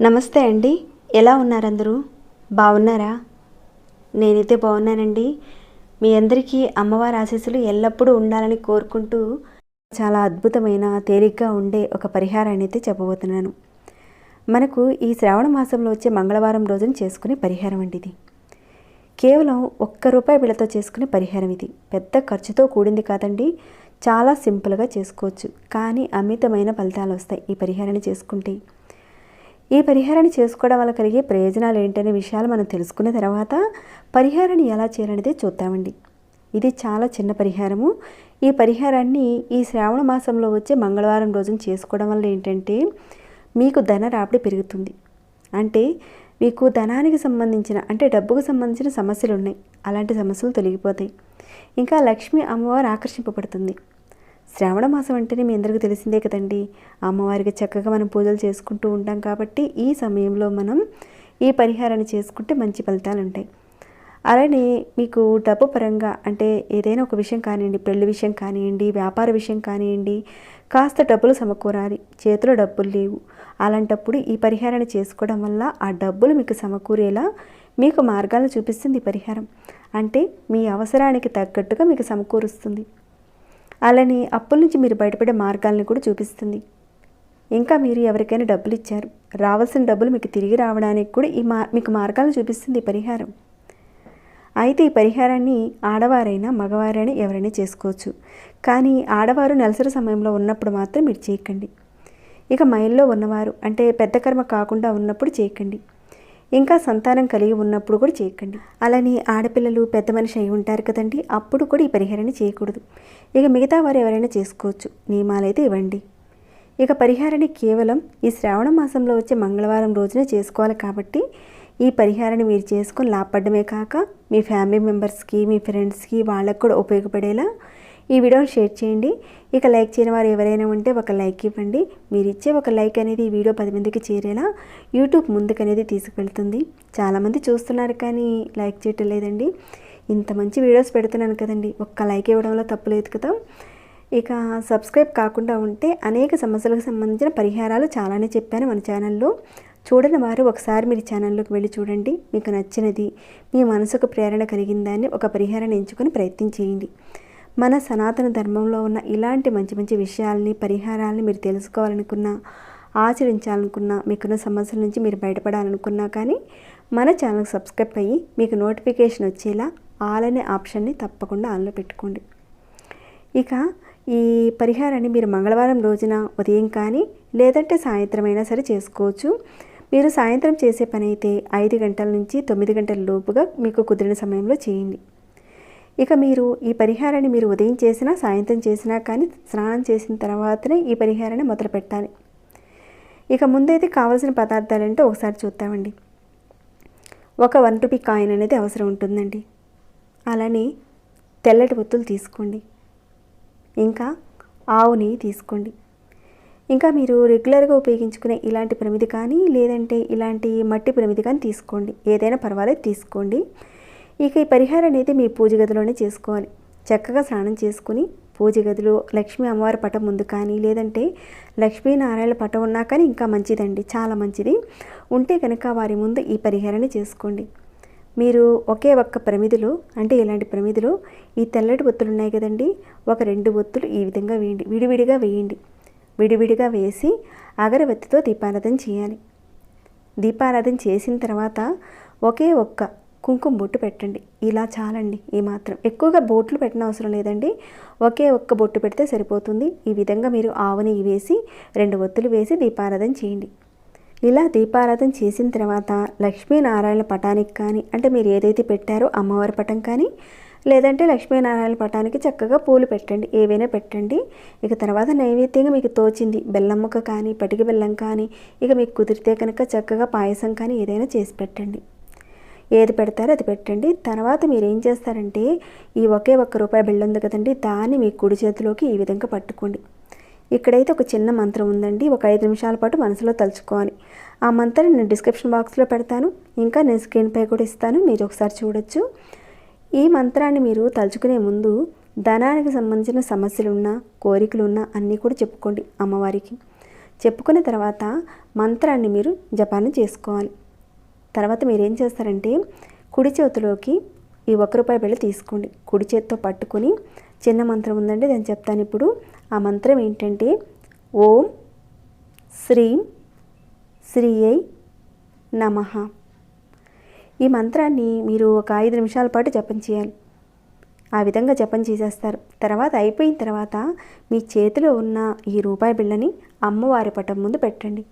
నమస్తే అండి. ఎలా ఉన్నారందరూ? బాగున్నారా? నేనైతే బాగున్నానండి. మీ అందరికీ అమ్మవారి ఆశీస్సులు ఎల్లప్పుడూ ఉండాలని కోరుకుంటూ చాలా అద్భుతమైన తేలిగ్గా ఉండే ఒక పరిహారాన్ని అయితే చెప్పబోతున్నాను. మనకు ఈ శ్రావణ మాసంలో వచ్చే మంగళవారం రోజున చేసుకునే పరిహారం అండి ఇది. కేవలం ఒక్క రూపాయి బిళ్ళతో చేసుకునే పరిహారం ఇది. పెద్ద ఖర్చుతో కూడింది కాదండి. చాలా సింపుల్గా చేసుకోవచ్చు. కానీ అమితమైన ఫలితాలు వస్తాయి ఈ పరిహారాన్ని చేసుకుంటే. ఈ పరిహారాన్ని చేసుకోవడం వల్ల కలిగే ప్రయోజనాలు ఏంటనే విషయాలు మనం తెలుసుకున్న తర్వాత పరిహారాన్ని ఎలా చేయాలనేది చూద్దామండి. ఇది చాలా చిన్న పరిహారము. ఈ పరిహారాన్ని ఈ శ్రావణ మాసంలో వచ్చే మంగళవారం రోజున చేసుకోవడం వల్ల ఏంటంటే మీకు ధన రాబడి పెరుగుతుంది. అంటే మీకు ధనానికి సంబంధించిన అంటే డబ్బుకు సంబంధించిన సమస్యలు ఉన్నాయి అలాంటి సమస్యలు తొలగిపోతాయి. ఇంకా లక్ష్మి అమ్మవారు ఆకర్షింపబడుతుంది. శ్రావణ మాసం అంటేనే మీ అందరికీ తెలిసిందే కదండి. అమ్మవారికి చక్కగా మనం పూజలు చేసుకుంటూ ఉంటాం కాబట్టి ఈ సమయంలో మనం ఈ పరిహారాన్ని చేసుకుంటే మంచి ఫలితాలు ఉంటాయి. అలానే మీకు డబ్బు పరంగా అంటే ఏదైనా ఒక విషయం కానివ్వండి పెళ్ళి విషయం కానివ్వండి వ్యాపార విషయం కానివ్వండి కాస్త డబ్బులు సమకూరాలి. చేతిలో డబ్బులు లేవు. అలాంటప్పుడు ఈ పరిహారాన్ని చేసుకోవడం వల్ల ఆ డబ్బులు మీకు సమకూరేలా మీకు మార్గాలను చూపిస్తుంది పరిహారం. అంటే మీ అవసరానికి తగ్గట్టుగా మీకు సమకూరుస్తుంది. అలానే అప్పుల నుంచి మీరు బయటపడే మార్గాలను కూడా చూపిస్తుంది. ఇంకా మీరు ఎవరికైనా డబ్బులు ఇచ్చారు. రావాల్సిన డబ్బులు మీకు తిరిగి రావడానికి కూడా ఈ మా మీకు మార్గాలను చూపిస్తుంది పరిహారం. అయితే ఈ పరిహారాన్ని ఆడవారైనా మగవారైనా ఎవరైనా చేసుకోవచ్చు. కానీ ఆడవారు నెలసరి సమయంలో ఉన్నప్పుడు మాత్రం మీరు చేయకండి. ఇక మైల్లో ఉన్నవారు అంటే పెద్ద కర్మ కాకుండా ఉన్నప్పుడు చేయకండి. ఇంకా సంతానం కలిగి ఉన్నప్పుడు కూడా చేయకండి. అలానే ఆడపిల్లలు పెద్ద మనిషి అయి ఉంటారు కదండి అప్పుడు కూడా ఈ పరిహారాన్ని చేయకూడదు. ఇక మిగతా వారు ఎవరైనా చేసుకోవచ్చు. నియమాలైతే ఇవ్వండి. ఇక పరిహారాన్ని కేవలం ఈ శ్రావణ మాసంలో వచ్చే మంగళవారం రోజునే చేసుకోవాలి కాబట్టి ఈ పరిహారాన్ని మీరు చేసుకొని లాభపడమే కాక మీ ఫ్యామిలీ మెంబర్స్కి మీ ఫ్రెండ్స్కి వాళ్ళకు కూడా ఉపయోగపడేలా ఈ వీడియోని షేర్ చేయండి. ఇక లైక్ చేయని వారు ఎవరైనా ఉంటే ఒక లైక్ ఇవ్వండి. మీరు ఇచ్చే ఒక లైక్ అనేది ఈ వీడియో పది మందికి చేరేలా యూట్యూబ్ ముందుకు అనేది తీసుకెళ్తుంది చాలామంది చూస్తున్నారు కానీ లైక్ చేయటం లేదండి. ఇంత మంచి వీడియోస్ పెడుతున్నాను కదండి. ఒక్క లైక్ ఇవ్వడంలో తప్పు లేదు కదా. ఇక సబ్స్క్రైబ్ కాకుండా ఉంటే అనేక సమస్యలకు సంబంధించిన పరిహారాలు చాలానే చెప్పాను మన ఛానల్లో. చూడని వారు ఒకసారి మీరు ఛానల్లోకి వెళ్ళి చూడండి. మీకు నచ్చినది మీ మనసుకు ప్రేరణ కలిగిందాన్ని ఒక పరిహారాన్ని ఎంచుకొని ప్రయత్నం చేయండి. మన సనాతన ధర్మంలో ఉన్న ఇలాంటి మంచి మంచి విషయాల్ని పరిహారాలని మీరు తెలుసుకోవాలనుకున్నా ఆచరించాలనుకున్నా మీకున్న సమస్యల నుంచి మీరు బయటపడాలనుకున్నా కానీ మన ఛానల్కి సబ్స్క్రైబ్ అయ్యి మీకు నోటిఫికేషన్ వచ్చేలా ఆల్ అనే ఆప్షన్ని తప్పకుండా ఆన్లో పెట్టుకోండి. ఇక ఈ పరిహారాన్ని మీరు మంగళవారం రోజున ఉదయం కానీ లేదంటే సాయంత్రం అయినా సరే చేసుకోవచ్చు. మీరు సాయంత్రం చేసే పని అయితే ఐదు గంటల నుంచి తొమ్మిది గంటల లోపుగా మీకు కుదిరిన సమయంలో చేయండి. ఇక మీరు ఈ పరిహారాన్ని మీరు ఉదయం చేసినా సాయంత్రం చేసినా కానీ స్నానం చేసిన తర్వాతనే ఈ పరిహారాన్ని మొదలు పెట్టాలి. ఇక ముందైతే కావాల్సిన పదార్థాలు ఏంటో ఒకసారి చూద్దామండి. ఒక వన్ రూపీ కాయిన్ అనేది అవసరం ఉంటుందండి. అలానే తెల్లటి ఒత్తులు తీసుకోండి. ఇంకా ఆవు నెయ్యి తీసుకోండి. ఇంకా మీరు రెగ్యులర్గా ఉపయోగించుకునే ఇలాంటి ప్రమిది కానీ లేదంటే ఇలాంటి మట్టి ప్రమిది కానీ తీసుకోండి. ఏదైనా పర్వాలేదు తీసుకోండి. ఇక ఈ పరిహారం అనేది మీ పూజ గదిలోనే చేసుకోవాలి. చక్కగా స్నానం చేసుకుని పూజ గదిలో లక్ష్మీ అమ్మవారి పటం ముందు కానీ లేదంటే లక్ష్మీనారాయణ పటం ఉన్నా కానీ ఇంకా మంచిదండి. చాలా మంచిది. ఉంటే కనుక వారి ముందు ఈ పరిహారాన్ని చేసుకోండి. మీరు ఒకే ఒక్క ప్రమిదిలో అంటే ఇలాంటి ప్రమిదిలో ఈ తెల్లటి ఒత్తులు ఉన్నాయి కదండి ఒక రెండు ఒత్తులు ఈ విధంగా వేయండి. విడివిడిగా వేయండి. విడివిడిగా వేసి అగరబత్తితో దీపారాధన చేయాలి. దీపారాధన చేసిన తర్వాత ఒకే ఒక్క కుంకుమ బొట్టు పెట్టండి. ఇలా చాలండి ఈ మాత్రం. ఎక్కువగా బొట్లు పెట్టిన అవసరం లేదండి. ఒకే ఒక్క బొట్టు పెడితే సరిపోతుంది. ఈ విధంగా మీరు ఆవుని వేసి రెండు ఒత్తులు వేసి దీపారాధన చేయండి. ఇలా దీపారాధన చేసిన తర్వాత లక్ష్మీనారాయణ పటానికి కానీ అంటే మీరు ఏదైతే పెట్టారో అమ్మవారి పటం కానీ లేదంటే లక్ష్మీనారాయణ పటానికి చక్కగా పూలు పెట్టండి ఏవైనా పెట్టండి. ఇక తర్వాత నైవేద్యంగా మీకు తోచింది బెల్లం ముక్క కానీ పటిక బెల్లం కానీ ఇక మీకు కుదిరితే కనుక చక్కగా పాయసం కానీ ఏదైనా చేసి పెట్టండి. ఏది పెడతారో అది పెట్టండి. తర్వాత మీరు ఏం చేస్తారంటే ఈ ఒకే ఒక్క రూపాయి బిళ్ళ ఉంది కదండి దాన్ని మీ కుడి చేతిలోకి ఈ విధంగా పట్టుకోండి. ఇక్కడైతే ఒక చిన్న మంత్రం ఉందండి ఒక ఐదు నిమిషాల పాటు మనసులో తలుచుకోవాలి. ఆ మంత్రం నేను డిస్క్రిప్షన్ బాక్స్లో పెడతాను. ఇంకా నేను స్క్రీన్పై కూడా ఇస్తాను మీరు ఒకసారి చూడొచ్చు. ఈ మంత్రాన్ని మీరు తలుచుకునే ముందు ధనానికి సంబంధించిన సమస్యలున్నా కోరికలున్నా అన్నీ కూడా చెప్పుకోండి అమ్మవారికి. చెప్పుకున్న తర్వాత మంత్రాన్ని మీరు జపాన్ని చేసుకోవాలి. తర్వాత మీరేం చేస్తారంటే కుడి చేతిలోకి ఈ ఒక్క రూపాయి బిళ్ళ తీసుకోండి. కుడి చేతితో పట్టుకొని చిన్న మంత్రం ఉందండి నేను చెప్తాను ఇప్పుడు. ఆ మంత్రం ఏంటంటే ఓం శ్రీం శ్రీయై నమః. ఈ మంత్రాన్ని మీరు ఒక ఐదు నిమిషాల పాటు జపం చేయాలి. ఆ విధంగా జపం చేసేస్తారు. తర్వాత అయిపోయిన తర్వాత మీ చేతిలో ఉన్న ఈ రూపాయి బిళ్ళని అమ్మవారి పటం ముందు పెట్టండి.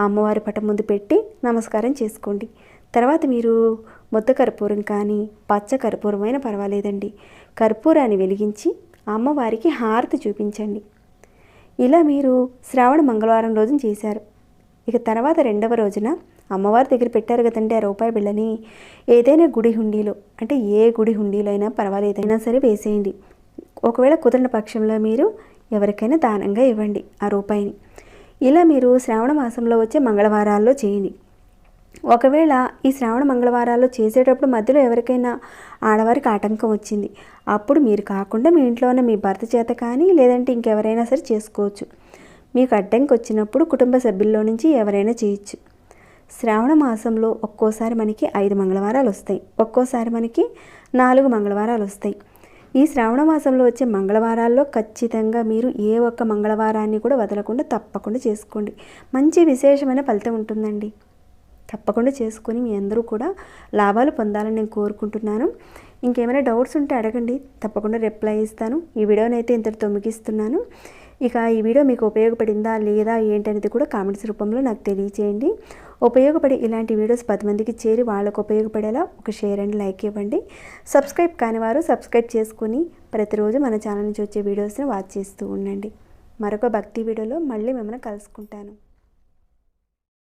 అమ్మవారి పటం ముందు పెట్టి నమస్కారం చేసుకోండి. తర్వాత మీరు ముద్ద కర్పూరం కానీ పచ్చ కర్పూరమైనా పర్వాలేదండి. కర్పూరాన్ని వెలిగించి అమ్మవారికి హారతి చూపించండి. ఇలా మీరు శ్రావణ మంగళవారం రోజున చేశారు. ఇక తర్వాత రెండవ రోజున అమ్మవారి దగ్గర పెట్టారు కదండి ఆ రూపాయి బిళ్ళని. ఏదైనా గుడి హుండీలో అంటే ఏ గుడి హుండీలో అయినా పర్వాలేదు అయినా సరే వేసేయండి. ఒకవేళ కుదిరిన పక్షంలో మీరు ఎవరికైనా దానంగా ఇవ్వండి ఆ రూపాయిని. ఇలా మీరు శ్రావణ మాసంలో వచ్చే మంగళవారాల్లో చేయండి. ఒకవేళ ఈ శ్రావణ మంగళవారాల్లో చేసేటప్పుడు మధ్యలో ఎవరికైనా ఆడవారికి ఆటంకం వచ్చింది అప్పుడు మీరు కాకుండా మీ ఇంట్లో ఉన్న మీ భర్త చేత కానీ లేదంటే ఇంకెవరైనా సరే చేసుకోవచ్చు. మీకు అడ్డంకి వచ్చినప్పుడు కుటుంబ సభ్యుల్లో నుంచి ఎవరైనా చేయొచ్చు. శ్రావణ మాసంలో ఒక్కోసారి మనకి ఐదు మంగళవారాలు వస్తాయి. ఒక్కోసారి మనకి నాలుగు మంగళవారాలు వస్తాయి. ఈ శ్రావణ మాసంలో వచ్చే మంగళవారాల్లో ఖచ్చితంగా మీరు ఏ ఒక్క మంగళవారాన్ని కూడా వదలకుండా తప్పకుండా చేసుకోండి. మంచి విశేషమైన ఫలితం ఉంటుందండి. తప్పకుండా చేసుకొని మీ అందరూ కూడా లాభాలు పొందాలని నేను కోరుకుంటున్నాను. ఇంకేమైనా డౌట్స్ ఉంటే అడగండి. తప్పకుండా రిప్లై ఇస్తాను. ఈ వీడియోనైతే ఇంతటితో ముగిస్తున్నాను. ఇక ఈ వీడియో మీకు ఉపయోగపడిందా లేదా ఏంటనేది కూడా కామెంట్స్ రూపంలో నాకు తెలియచేయండి. ఉపయోగపడి ఇలాంటి వీడియోస్ పది మందికి చేరి వాళ్ళకు ఉపయోగపడేలా ఒక షేర్ అండ్ లైక్ ఇవ్వండి. సబ్స్క్రైబ్ కాని వారు సబ్స్క్రైబ్ చేసుకుని ప్రతిరోజు మన ఛానల్ నుంచి వచ్చే వీడియోస్ని వాచ్ చేస్తూ ఉండండి. మరొక భక్తి వీడియోలో మళ్ళీ మిమ్మల్ని కలుసుకుంటాను.